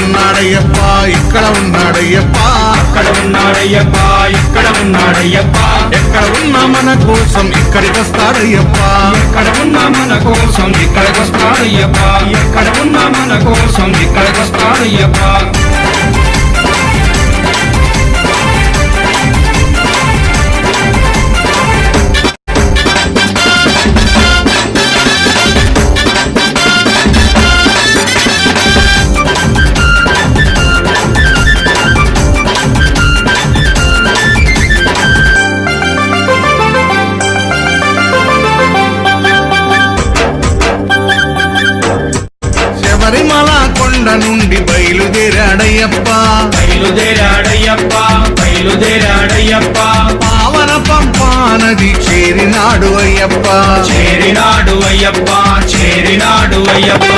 ఉన్నాడయ్యప్ప ఇక్కడ ఉన్నాడయ్యప్ప. అక్కడ ఉన్నాడయ్యప్ప ఇక్కడ ఉన్నాడయ్యప్ప. ఎక్కడ ఉన్నా మన కోసం ఇక్కడికి వస్తాడయ్యప్ప. ఎక్కడ ఉన్నా మన కోసం ఇక్కడికి వస్తాడయ్యప్ప. ఎక్కడ ఉన్నా మన కోసం ఇక్కడికి వస్తాడయ్యప్ప. కొండ నుండి బయలుదేరాడయ్యప్ప. బయలుదేరాడయ్యప్ప బయలుదేరాడయ్యప్ప. పావన పంపా నది చేరినాడు అయ్యప్ప. చేరినాడు అయ్యప్ప చేరినాడు అయ్యప్ప.